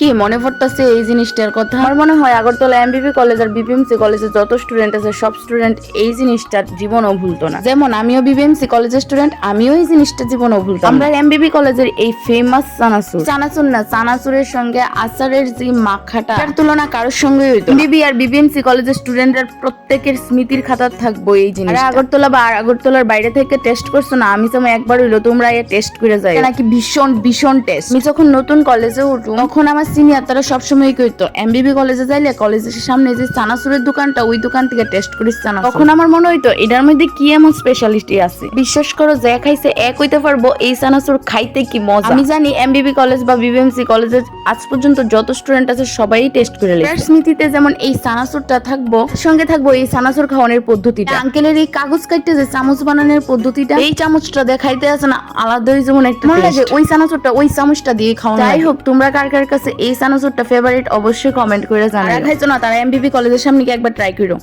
কি মনে পড়তেছে এই জিনিসটার কথা? আমার মনে হয় আগরতলা এমবিবি কলেজ আর বিপিএমসি কলেজে যত স্টুডেন্ট আছে সব স্টুডেন্ট এই জিনিসটা জীবনও ভুলতো না। যেমন আমিও বিপিএমসি কলেজের স্টুডেন্ট আমিও এই জিনিসটা জীবনও ভুলতো। আমরা এমবিবি কলেজের এই ফেমাস চানাচুর। চানাচুর না চানাচুরের সঙ্গে আচারের যে মাখাটা তার তুলনা কারোর সঙ্গে হইতো এমবিবি আর বিপিএমসি কলেজের স্টুডেন্টরা প্রত্যেকের স্মৃতির খাতা থাকব এই জিনিস আর আগরতলা বা আগরতলার বাইরে থেকে টেস্ট করছ না আমি যেমন একবার হইল তোমরা এ টেস্ট করে যাই নাকি ভীষণ ভীষণ টেস্ট আমি যখন নতুন কলেজে উঠু তখন আমার সিনিয়র তারা সবসময় কইতো এমবিবি কলেজে যাইলে কলেজের সামনে যে চানাচুরের দোকানটা ওই দোকান থেকে টেস্ট করিস চানা তখন আমার মনে হইতো এটার মধ্যে কি এমন স্পেশালিটি আছে? বিশ্বাস করো যে খাইছে এক হইতে পারব এই চানাচুর খাইতে কি মজা? আমি জানি এমবিবি কলেজ বা বিবিএমসি কলেজের আজ পর্যন্ত যত স্টুডেন্ট আছে সবাই টেস্ট করে লেগে স্মৃতিতে যেমন এই চানাচুরটা থাকব সঙ্গে থাকব এই চানাচুর খাওয়ানোর পদ্ধতিটা। আঙ্কেলের এই কাগজ কাটতে যে চামচ বানানোর পদ্ধতিটা এই চামচটা দেখাইতে আছে না আলাদাই যেমন একটা মনে লাগে ওই চানাচুরটা ওই চামচটা দিয়ে খাওয়ানো যাই হোক তোমরা কার কার কাছে এই সানোসুটটা ফেভারিট অবশ্যই কমেন্ট করে জানাই খাইছো না তারা এমবিবি কলেজের সামনে কি একবার ট্রাই করো।